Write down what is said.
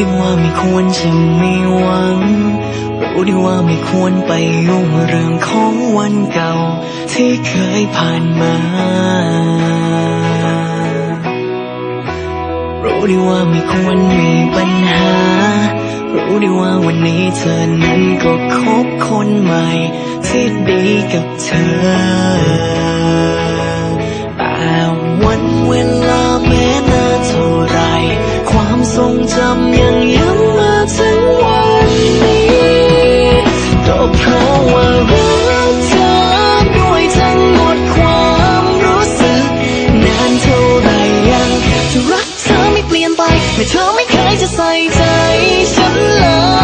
ดีว่าไม่ควรจะมีหวัง รู้ดีว่าไม่ควรไปยุ่งเรื่องของวันเก่า ที่เคยผ่านมา รู้ดีว่าไม่ควรมีปัญหา รู้ดีว่าวันนี้เธอนั้นก็คบคนใหม่ ที่ดีกับเธอแต่วันเวลาแม้ ทรงจำยังย้ำมาถึงวันนี้ ก็เพราะว่ารักเธอด้วยทั้งหมดความรู้สึก นานเท่าไรยังจะรักเธอไม่เปลี่ยนไปแม้เธอไม่เคยจะใส่ใจฉันเลย